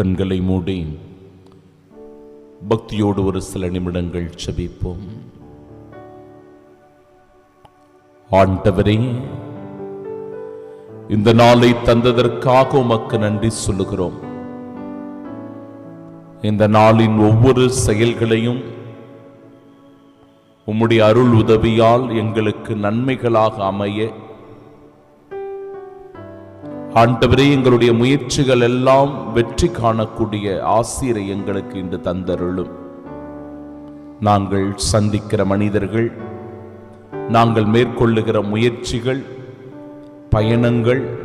கண்களை மூடி பக்தியோடு ஒரு சில நிமிடங்கள் செபிப்போம். ஆண்டவரே இந்த நாளை தந்ததற்காக உமக்கு நன்றி சொல்லுகிறோம். இந்த நாளின் ஒவ்வொரு செயல்களையும் உம்முடைய அருள் உதவியால் எங்களுக்கு நன்மைகளாக அமைய ஆண்டவரே எங்களுடைய முயற்சிகள் எல்லாம் வெற்றி காணக்கூடிய ஆசிரியரை எங்களுக்கு இன்று தந்தருளும். நாங்கள் சந்திக்கிற மனிதர்கள் நாங்கள் மேற்கொள்ளுகிற முயற்சிகள் பயணங்கள்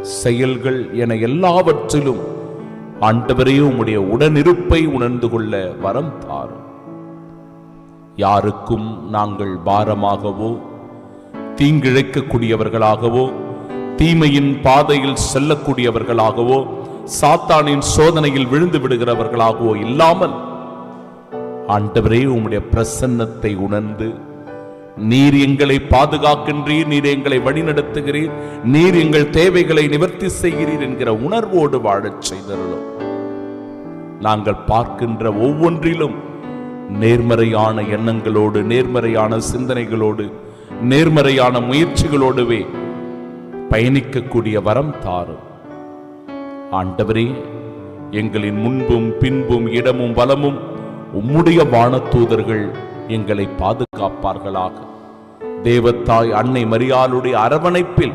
செயல்கள் என எல்லாவற்றிலும் ஆண்டவரே உம்முடைய உடனிருப்பை உணர்ந்து கொள்ள வரம் தாரும். யாருக்கும் நாங்கள் பாரமாகவோ தீங்கிழைக்கக்கூடியவர்களாகவோ தீமையின் பாதையில் செல்லக்கூடியவர்களாகவோ சாத்தானின் சோதனையில் விழுந்து விடுகிறவர்களாகவோ இல்லாமல் ஆண்டவரே உம்முடைய பிரசன்னத்தை உணர்ந்து நீர் எங்களை பாதுகாக்கின்றீர் நீர் எங்களை வழிநடத்துகிறீர் நீர் எங்கள் தேவைகளை நிவர்த்தி செய்கிறீர் என்கிற உணர்வோடு வாழச் செய்தருளும். நாங்கள் பார்க்கின்ற ஒவ்வொன்றிலும் நேர்மறையான எண்ணங்களோடு நேர்மறையான சிந்தனைகளோடு நேர்மறையான முயற்சிகளோடுவே பயணிக்கக்கூடிய வரம் தாரும் ஆண்டவரே எங்களின் முன்பும் பின்பும் இடமும் வலமும் உம்முடைய வானதூதர்கள் எங்களை பாதுகாப்பார்களாக. தேவத்தாய் அன்னை மரியாளுடைய அரவணைப்பில்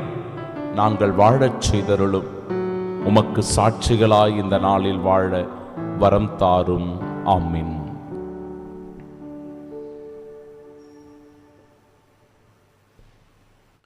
நாங்கள் வாழச் செய்தருளும். உமக்கு சாட்சிகளாய் இந்த நாளில் வாழ வரம் தாரும். ஆமின்.